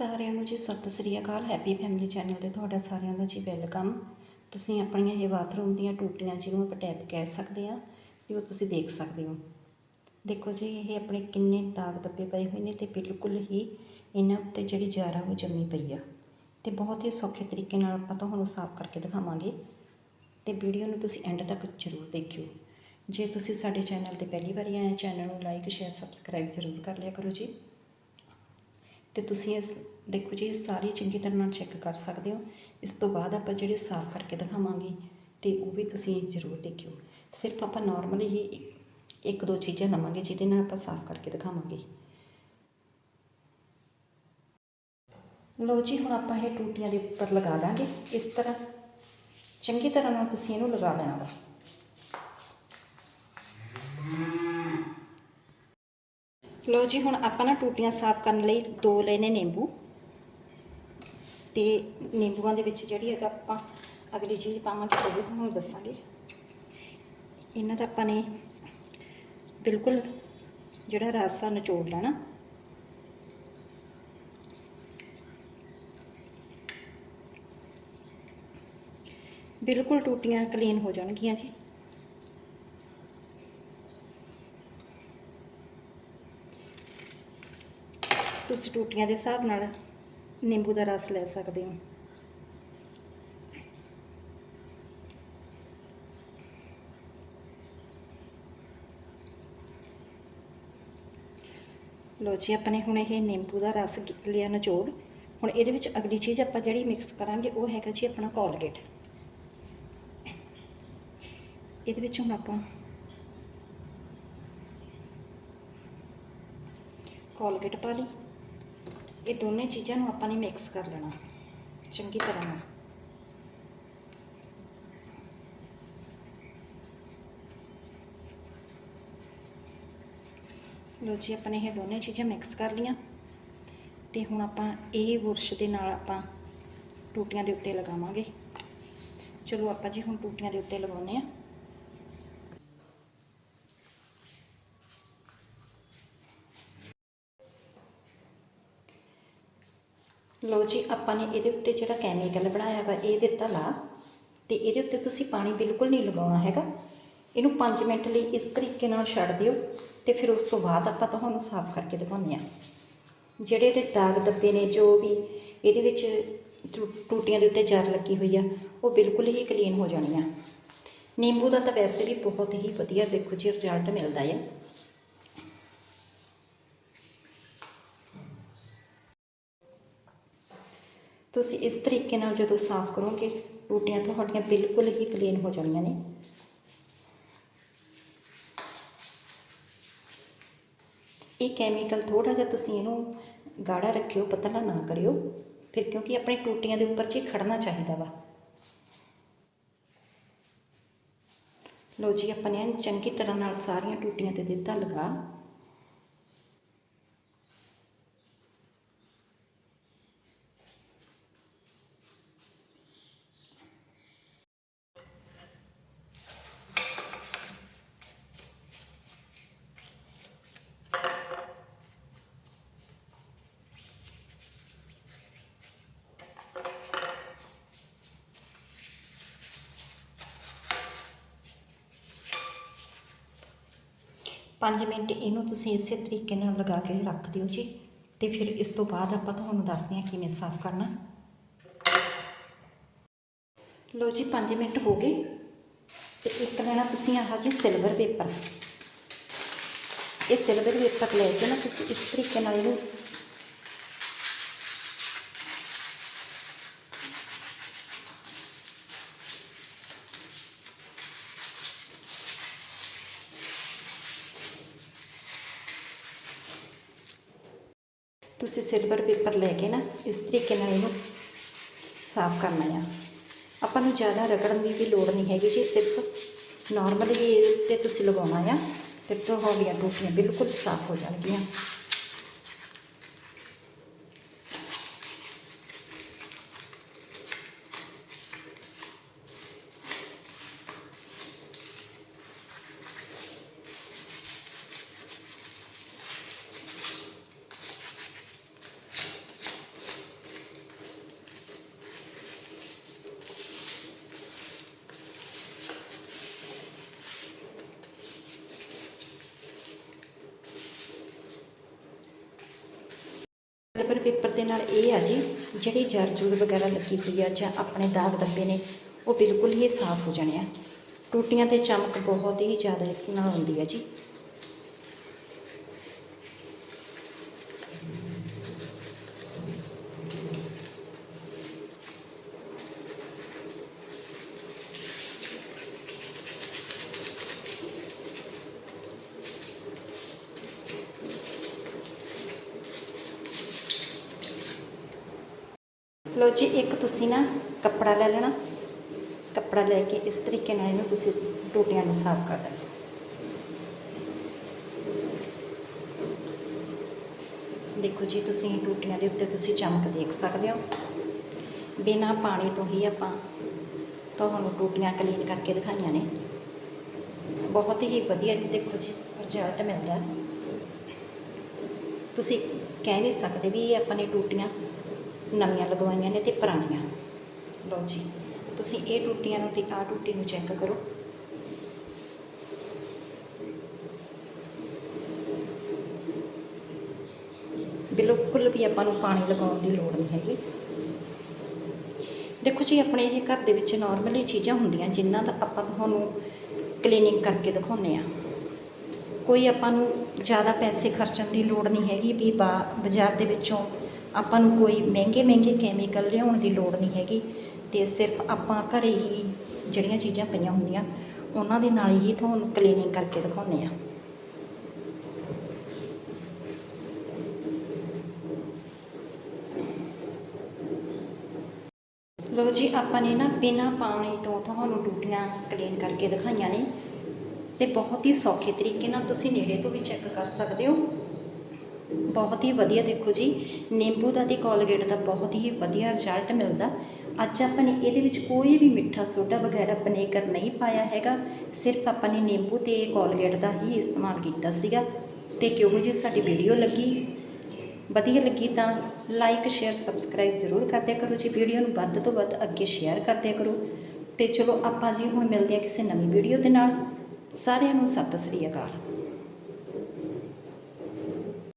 ਸਾਰਿਆਂ ਨੂੰ ਜੀ ਸਤਿ ਸ੍ਰੀ ਅਕਾਲ। ਹੈਪੀ ਫੈਮਿਲੀ ਚੈਨਲ ਤੇ ਤੁਹਾਡਾ ਸਾਰਿਆਂ ਦਾ ਜੀ ਵੈਲਕਮ ਤੁਸੀਂ ਆਪਣੀਆਂ ਇਹ ਬਾਥਰੂਮ ਦੀਆਂ ਟੂਟੀਆਂ ਜਿਹਨੂੰ ਆਪਾਂ ਟੈਪ ਕਹਿ ਸਕਦੇ ਆ ਵੀ ਉਹ ਤੁਸੀਂ ਦੇਖ ਸਕਦੇ ਹੋ। ਦੇਖੋ ਜੀ, ਇਹ ਆਪਣੇ ਕਿੰਨੇ ਦਾਗ ਦੱਬੇ ਪਏ ਹੋਏ ਨੇ ਤੇ ਬਿਲਕੁਲ ਹੀ ਇਹਨਾਂ ਉੱਤੇ ਜਿਹੜੀ ਜਾਰਾ ਉਹ ਜੰਮੀ ਪਈ ਆ। ਤੇ ਬਹੁਤ ਹੀ ਸੌਖੇ ਤਰੀਕੇ ਨਾਲ ਆਪਾਂ ਤੁਹਾਨੂੰ ਸਾਫ਼ ਕਰਕੇ ਦਿਖਾਵਾਂਗੇ। ਤੇ ਵੀਡੀਓ ਨੂੰ ਤੁਸੀਂ ਐਂਡ ਤੱਕ ਜ਼ਰੂਰ ਦੇਖਿਓ। ਜੇ ਤੁਸੀਂ ਸਾਡੇ ਚੈਨਲ ਤੇ ਪਹਿਲੀ ਵਾਰੀ ਆਏ ਚੈਨਲ ਨੂੰ ਲਾਈਕ ਸ਼ੇਅਰ ਸਬਸਕ੍ਰਾਈਬ ਜ਼ਰੂਰ ਕਰ ਲਿਆ ਕਰੋ ਜੀ। ਤੇ ਤੁਸੀਂ ਇਸ, ਦੇਖੋ ਜੀ, ਇਹ ਸਾਰੀ ਚੰਗੀ ਤਰ੍ਹਾਂ ਨਾਲ ਚੈੱਕ ਕਰ ਸਕਦੇ ਹੋ। ਇਸ ਤੋਂ ਬਾਅਦ ਆਪਾਂ ਜਿਹੜੇ ਸਾਫ਼ ਕਰਕੇ ਦਿਖਾਵਾਂਗੇ, ਤੇ ਉਹ ਵੀ ਤੁਸੀਂ ਜ਼ਰੂਰ ਦੇਖਿਓ। ਸਿਰਫ ਆਪਾਂ ਨਾਰਮਲੀ ਹੀ ਇੱਕ ਦੋ ਚੀਜ਼ਾਂ ਲਵਾਂਗੇ, ਜਿਹਦੇ ਨਾਲ ਆਪਾਂ ਸਾਫ਼ ਕਰਕੇ ਦਿਖਾਵਾਂਗੇ। ਲੋ ਜੀ, ਹੁਣ ਆਪਾਂ ਇਹ ਟੂਟੀਆਂ ਦੇ ਉੱਪਰ ਲਗਾ ਦਾਂਗੇ। ਇਸ ਤਰ੍ਹਾਂ ਚੰਗੀ ਤਰ੍ਹਾਂ ਨਾਲ ਤੁਸੀਂ ਇਹਨੂੰ ਲਗਾ ਦੇਣਾ ਵਾ। ਲੋ ਜੀ, ਹੁਣ ਆਪਾਂ ਨਾ ਟੂਟੀਆਂ ਸਾਫ਼ ਕਰਨ ਲਈ ਦੋ ਲਏ ਨੇ ਨਿੰਬੂ। ਤੇ ਨਿੰਬੂਆਂ ਦੇ ਵਿੱਚ ਜਿਹੜੀ ਹੈਗਾ ਆਪਾਂ ਅਗਲੀ ਚੀਜ਼ ਪਾਵਾਂਗੇ, ਉਹ ਵੀ ਤੁਹਾਨੂੰ ਦੱਸਾਂਗੇ। ਇਹਨਾਂ ਦਾ ਆਪਾਂ ਨੇ ਬਿਲਕੁਲ ਜਿਹੜਾ ਰਸ ਆ ਨਿਚੋੜ ਲੈਣਾ। ਬਿਲਕੁਲ ਟੂਟੀਆਂ ਕਲੀਨ ਹੋ ਜਾਣਗੀਆਂ ਜੀ। ਤੁਸੀਂ ਟੂਟੀਆਂ ਦੇ ਹਿਸਾਬ ਨਾਲ ਨਿੰਬੂ ਦਾ ਰਸ ਲੈ ਸਕਦੇ ਹੋ। ਲੋ ਜੀ, ਆਪਣੇ ਹੁਣ ਇਹ ਨਿੰਬੂ ਦਾ ਰਸ ਲਿਆ ਨਿਚੋੜ। ਹੁਣ ਇਹਦੇ ਵਿੱਚ ਅਗਲੀ ਚੀਜ਼ ਆਪਾਂ ਜਿਹੜੀ ਮਿਕਸ ਕਰਾਂਗੇ, ਉਹ ਹੈਗਾ ਜੀ ਆਪਣਾ ਕੋਲਗੇਟ ਇਹਦੇ ਵਿੱਚ ਹੁਣ ਆਪਾਂ ਕੋਲਗੇਟ ਪਾ ਲਈ। ਇਹ ਦੋਨੇ ਚੀਜ਼ਾਂ ਨੂੰ ਆਪਾਂ ਨੇ ਮਿਕਸ ਕਰ ਲੈਣਾ। ਚੰਗੀ ਤਰ੍ਹਾਂ ਨਾਲ। ਲੋ ਜੀ, ਆਪਾਂ ਨੇ ਇਹ ਦੋਨੇ ਚੀਜ਼ਾਂ ਮਿਕਸ ਕਰ ਲੀਆਂ ਤੇ ਹੁਣ ਆਪਾਂ ਇਹ ਬੁਰਸ਼ ਦੇ ਨਾਲ ਆਪਾਂ ਟੂਟੀਆਂ ਦੇ ਉੱਤੇ ਲਗਾਵਾਂਗੇ। ਚਲੋ ਆਪਾਂ ਜੀ ਹੁਣ ਟੂਟੀਆਂ ਦੇ ਉੱਤੇ ਲਗਾਉਂਦੇ ਆ ਲੋ ਜੀ, ਆਪਾਂ ਨੇ ਇਹਦੇ ਉੱਤੇ ਜਿਹੜਾ ਕੈਮੀਕਲ ਬਣਾਇਆ ਵਾ, ਇਹ ਦਿੱਤਾ ਲਾ। ਤੇ ਇਹਦੇ ਉੱਤੇ ਤੁਸੀਂ ਪਾਣੀ ਬਿਲਕੁਲ ਨਹੀਂ ਲਗਾਉਣਾ ਹੈਗਾ। ਇਹਨੂੰ 5 ਮਿੰਟ ਲਈ ਇਸ ਤਰੀਕੇ ਨਾਲ ਛੱਡ ਦਿਓ ਤੇ ਫਿਰ ਉਸ ਤੋਂ ਬਾਅਦ ਆਪਾਂ ਤੁਹਾਨੂੰ ਸਾਫ਼ ਕਰਕੇ ਦਿਖਾਉਂਦੇ ਆ ਜਿਹੜੇ ਇਹਦੇ ਦਾਗ ਦੱਬੇ ਨੇ, ਜੋ ਵੀ ਇਹਦੇ ਵਿੱਚ ਟੂ- ਟੂਟੀਆਂ ਦੇ ਉੱਤੇ ਜਰ ਲੱਗੀ ਹੋਈ ਆ, ਉਹ ਬਿਲਕੁਲ ਹੀ ਕਲੀਨ ਹੋ ਜਾਣੀਆਂ। ਨਿੰਬੂ ਦਾ ਤਾਂ ਵੈਸੇ ਵੀ ਬਹੁਤ ਹੀ ਵਧੀਆ ਦੇਖੋ ਜੀ ਰਿਜ਼ਲਟ ਮਿਲਦਾ ਹੈ ਤੁਸੀਂ ਇਸ ਤਰੀਕੇ ਨਾਲ ਜਦੋਂ ਸਾਫ਼ ਕਰੋਗੇ ਟੂਟੀਆਂ ਤੁਹਾਡੀਆਂ ਬਿਲਕੁਲ ਹੀ ਕਲੀਨ ਹੋ ਜਾਣੀਆਂ ਨੇ। ਇਹ ਕੈਮੀਕਲ ਥੋੜਾ ਜਿਹਾ ਤੁਸੀਂ ਇਹਨੂੰ ਗਾੜਾ ਰੱਖਿਓ, ਪਤਲਾ ਨਾ ਕਰਿਓ, ਫਿਰ ਕਿਉਂਕਿ ਆਪਣੀ ਟੂਟੀਆਂ ਦੇ ਉੱਪਰ 'ਚ ਹੀ ਖੜਨਾ ਚਾਹੀਦਾ ਵਾ। ਲੋ ਜੀ, ਆਪਾਂ ਨੇ ਇਹਨੂੰ ਚੰਗੀ ਤਰ੍ਹਾਂ ਨਾਲ ਸਾਰੀਆਂ ਟੂਟੀਆਂ ਤੇ ਦਿੱਤਾ ਲਗਾ। ਪੰਜ ਮਿੰਟ ਇਹਨੂੰ ਤੁਸੀਂ ਇਸੇ ਤਰੀਕੇ ਨਾਲ ਲਗਾ ਕੇ ਰੱਖ ਦਿਓ ਜੀ। ਤੇ ਫਿਰ ਇਸ ਤੋਂ ਬਾਅਦ ਆਪਾਂ ਤੁਹਾਨੂੰ ਦੱਸਦੇ ਹਾਂ ਕਿਵੇਂ ਸਾਫ਼ ਕਰਨਾ। ਲੋ ਜੀ 5 ਮਿੰਟ ਹੋ ਗਏ। ਤੇ ਇੱਕ ਲੈਣਾ ਤੁਸੀਂ ਆਹ ਜੀ ਸਿਲਵਰ ਪੇਪਰ ਇਹ ਸਿਲਵਰ ਪੇਪਰ ਲੈ ਕੇ ਨਾ ਤੁਸੀਂ ਇਸ ਤਰੀਕੇ ਨਾਲ ਇਹਨੂੰ ਤੁਸੀਂ ਸਿਲਵਰ ਪੇਪਰ ਲੈ ਕੇ ਨਾ ਇਸ ਤਰੀਕੇ ਨਾਲ ਇਹਨੂੰ ਸਾਫ਼ ਕਰਨਾ ਆ। ਆਪਾਂ ਨੂੰ ਜ਼ਿਆਦਾ ਰਗੜਨ ਦੀ ਵੀ ਲੋੜ ਨਹੀਂ ਹੈਗੀ ਜੀ, ਸਿਰਫ ਨਾਰਮਲੀ ਹੀ ਇਹਦੇ ਉੱਤੇ ਤੁਸੀਂ ਲਗਾਉਣਾ ਆ ਤੇ ਤੁਹਾਡੀਆਂ ਟੂਟੀਆਂ, ਬਿਲਕੁਲ ਸਾਫ਼ ਹੋ ਜਾਣਗੀਆਂ। ਸਿਲਵਰ ਪੇਪਰ ਦੇ ਨਾਲ ਇਹ ਆ ਜੀ, ਜਿਹੜੀ ਜਰਜੂਰ ਵਗੈਰਾ ਲੱਗੀ ਹੋਈ ਆ ਜਾਂ ਆਪਣੇ ਦਾਗ ਦੱਬੇ ਨੇ, ਉਹ ਬਿਲਕੁਲ ਹੀ ਸਾਫ਼ ਹੋ ਜਾਣੇ ਆ। ਟੂਟੀਆਂ ਤੇ ਚਮਕ ਬਹੁਤ ਹੀ ਜ਼ਿਆਦਾ ਇਸ ਨਾਲ ਹੁੰਦੀ ਹੈ ਜੀ। ਲੋ ਜੀ, ਇੱਕ ਤੁਸੀਂ ਨਾ ਕੱਪੜਾ ਲੈ ਲੈਣਾ। ਕੱਪੜਾ ਲੈ ਕੇ ਇਸ ਤਰੀਕੇ ਨਾਲ ਇਹਨੂੰ ਤੁਸੀਂ ਟੂਟੀਆਂ ਨੂੰ ਸਾਫ਼ ਕਰ ਦੇਣਾ। ਦੇਖੋ ਜੀ, ਤੁਸੀਂ ਟੂਟੀਆਂ ਦੇ ਉੱਤੇ ਤੁਸੀਂ ਚਮਕ ਦੇਖ ਸਕਦੇ ਹੋ। ਬਿਨਾਂ ਪਾਣੀ ਤੋਂ ਹੀ ਆਪਾਂ ਤੁਹਾਨੂੰ ਟੂਟੀਆਂ ਕਲੀਨ ਕਰਕੇ ਦਿਖਾਈਆਂ ਨੇ। ਬਹੁਤ ਹੀ ਵਧੀਆ ਜੀ, ਦੇਖੋ ਜੀ ਰਿਜ਼ਲਟ ਮਿਲਦਾ। ਤੁਸੀਂ ਕਹਿ ਨਹੀਂ ਸਕਦੇ ਵੀ ਇਹ ਆਪਾਂ ਨੇ ਟੂਟੀਆਂ ਨਵੀਆਂ ਲਗਵਾਈਆਂ ਨੇ ਤੇ ਪੁਰਾਣੀਆਂ। ਲਓ ਜੀ, ਤੁਸੀਂ ਇਹ ਟੂਟੀਆਂ ਨੂੰ ਤੇ ਆਹ ਟੂਟੀ ਨੂੰ ਚੈੱਕ ਕਰੋ। ਬਿਲਕੁਲ ਵੀ ਆਪਾਂ ਨੂੰ ਪਾਣੀ ਲਗਾਉਣ ਦੀ ਲੋੜ ਨਹੀਂ ਹੈਗੀ। ਦੇਖੋ ਜੀ, ਆਪਣੇ ਇਹ ਘਰ ਦੇ ਵਿੱਚ ਨਾਰਮਲੀ ਚੀਜ਼ਾਂ ਹੁੰਦੀਆਂ, ਜਿਨ੍ਹਾਂ ਦਾ ਆਪਾਂ ਤੁਹਾਨੂੰ ਕਲੀਨਿੰਗ ਕਰਕੇ ਦਿਖਾਉਂਦੇ ਆ ਕੋਈ ਆਪਾਂ ਨੂੰ ਜ਼ਿਆਦਾ ਪੈਸੇ ਖਰਚਣ ਦੀ ਲੋੜ ਨਹੀਂ ਹੈਗੀ ਵੀ ਬਾਜ਼ਾਰ ਦੇ ਵਿੱਚੋਂ ਆਪਾਂ ਨੂੰ ਕੋਈ ਮਹਿੰਗੇ ਮਹਿੰਗੇ ਕੈਮੀਕਲ ਲਿਆਉਣ ਦੀ ਲੋੜ ਨਹੀਂ ਹੈਗੀ ਤੇ ਸਿਰਫ ਆਪਾਂ ਘਰੇ ਹੀ ਜਿਹੜੀਆਂ ਚੀਜ਼ਾਂ ਪਈਆਂ ਹੁੰਦੀਆਂ, ਉਹਨਾਂ ਦੇ ਨਾਲ ਹੀ ਤੁਹਾਨੂੰ ਕਲੀਨਿੰਗ ਕਰਕੇ ਦਿਖਾਉਂਦੇ ਆ ਲੋ ਜੀ, ਆਪਾਂ ਨੇ ਨਾ ਬਿਨਾਂ ਪਾਣੀ ਤੋਂ ਤੁਹਾਨੂੰ ਟੂਟੀਆਂ ਕਲੀਨ ਕਰਕੇ ਦਿਖਾਈਆਂ ਨੇ ਤੇ ਬਹੁਤ ਹੀ ਸੌਖੇ ਤਰੀਕੇ ਨਾਲ ਤੁਸੀਂ ਨੇੜੇ ਤੋਂ ਵੀ ਚੈੱਕ ਕਰ ਸਕਦੇ ਹੋ। ਬਹੁਤ ਹੀ ਵਧੀਆ ਦੇਖੋ ਜੀ। ਨਿੰਬੂ ਦਾ ਤੇ ਕੋਲਗੇਟ ਦਾ ਬਹੁਤ ਹੀ ਵਧੀਆ ਰਿਜ਼ਲਟ ਮਿਲਦਾ। ਅੱਜ ਆਪਾਂ ਨੇ ਇਹਦੇ ਵਿੱਚ ਕੋਈ ਵੀ ਮਿੱਠਾ ਸੋਡਾ ਵਗੈਰਾ ਵਿਨੇਗਰ ਨਹੀਂ ਪਾਇਆ ਹੈਗਾ। ਸਿਰਫ ਆਪਾਂ ਨੇ ਨਿੰਬੂ ਤੇ ਕੋਲਗੇਟ ਦਾ ਹੀ ਇਸਤੇਮਾਲ ਕੀਤਾ ਸੀਗਾ। ਤੇ ਕਿਹੋ ਜੀ ਸਾਡੀ ਵੀਡੀਓ ਲੱਗੀ? ਵਧੀਆ ਲੱਗੀ ਤਾਂ ਲਾਈਕ ਸ਼ੇਅਰ ਸਬਸਕ੍ਰਾਈਬ ਜ਼ਰੂਰ ਕਰਦਿਆ ਕਰੋ ਜੀ। ਵੀਡੀਓ ਨੂੰ ਵੱਧ ਤੋਂ ਵੱਧ ਅੱਗੇ ਸ਼ੇਅਰ ਕਰਦਿਆ ਕਰੋ। ਤੇ ਚਲੋ ਆਪਾਂ ਜੀ ਹੁਣ ਮਿਲਦੇ ਹਾਂ ਕਿਸੇ ਨਵੀਂ ਵੀਡੀਓ ਦੇ ਨਾਲ। ਸਾਰਿਆਂ ਨੂੰ ਸਤਿ ਸ੍ਰੀ ਅਕਾਲ।